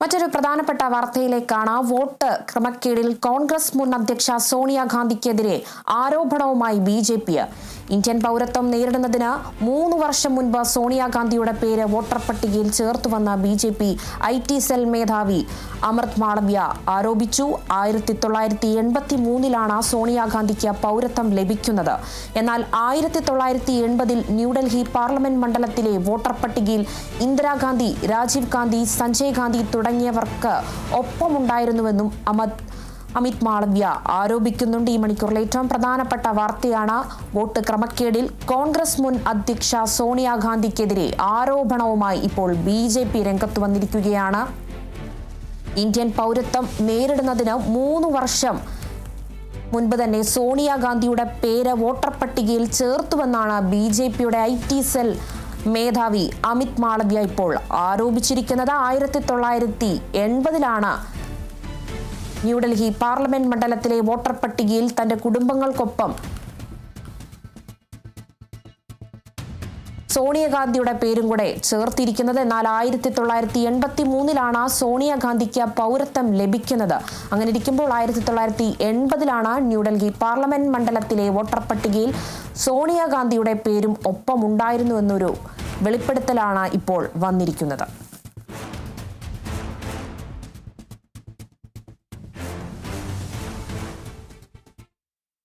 മറ്റൊരു പ്രധാനപ്പെട്ട വാർത്തയിലേക്കാണ് വോട്ട് ക്രമക്കേടിൽ കോൺഗ്രസ് മുൻ അധ്യക്ഷ സോണിയാഗാന്ധിക്കെതിരെ ആരോപണവുമായി ബി ജെ പി ഇന്ത്യൻ പൗരത്വം നേരിടുന്നതിന് മൂന്ന് വർഷം മുൻപ് സോണിയാഗാന്ധിയുടെ പേര് വോട്ടർ പട്ടികയിൽ ചേർത്തുവന്ന B J P I T cell മേധാവി അമൃത് മാളവ്യ ആരോപിച്ചു. ആയിരത്തി തൊള്ളായിരത്തി എൺപത്തി മൂന്നിലാണ് സോണിയാഗാന്ധിക്ക് പൗരത്വം ലഭിക്കുന്നത്. എന്നാൽ ആയിരത്തി തൊള്ളായിരത്തി എൺപതിൽ ന്യൂഡൽഹി പാർലമെന്റ് മണ്ഡലത്തിലെ വോട്ടർ പട്ടികയിൽ ഇന്ദിരാഗാന്ധി രാജീവ് ഗാന്ധി സഞ്ജയ് ഗാന്ധി തുടങ്ങിയവർക്ക് ഒപ്പമുണ്ടായിരുന്നുവെന്നും അമത് അമിത് മാളവ്യ ആരോപിക്കുന്നുണ്ട്. ഈ മണിക്കൂറിലെ ഏറ്റവും പ്രധാനപ്പെട്ട വാർത്തയാണ് വോട്ട് ക്രമക്കേടിൽ കോൺഗ്രസ് മുൻ അധ്യക്ഷ സോണിയാഗാന്ധിക്കെതിരെ ആരോപണവുമായി ഇപ്പോൾ ബി ജെ പി രംഗത്ത് വന്നിരിക്കുകയാണ്. ഇന്ത്യൻ പൗരത്വം നേരിടുന്നതിന് മൂന്ന് വർഷം മുൻപ് തന്നെ സോണിയാഗാന്ധിയുടെ പേര് വോട്ടർ പട്ടികയിൽ ചേർത്തുവെന്നാണ് ബി ജെ പിയുടെ ഐ ടി സെൽ മേധാവി അമിത് മാളവ്യ ഇപ്പോൾ ആരോപിച്ചിരിക്കുന്നത് ആയിരത്തി തൊള്ളായിരത്തി എൺപതിലാണ്. ന്യൂഡൽഹി പാർലമെന്റ് മണ്ഡലത്തിലെ വോട്ടർ പട്ടികയിൽ തന്റെ കുടുംബങ്ങൾക്കൊപ്പം സോണിയാഗാന്ധിയുടെ പേരും കൂടെ ചേർത്തിരിക്കുന്നത്. എന്നാൽ ആയിരത്തി തൊള്ളായിരത്തി എൺപത്തി മൂന്നിലാണ് സോണിയാഗാന്ധിക്ക് പൗരത്വം ലഭിക്കുന്നത്. അങ്ങനെ ഇരിക്കുമ്പോൾ ആയിരത്തി തൊള്ളായിരത്തി എൺപതിലാണ് ന്യൂഡൽഹി പാർലമെന്റ് മണ്ഡലത്തിലെ വോട്ടർ പട്ടികയിൽ സോണിയാഗാന്ധിയുടെ പേരും ഒപ്പമുണ്ടായിരുന്നു എന്നൊരു വെളിപ്പെടുത്തലാണ് ഇപ്പോൾ വന്നിരിക്കുന്നത്.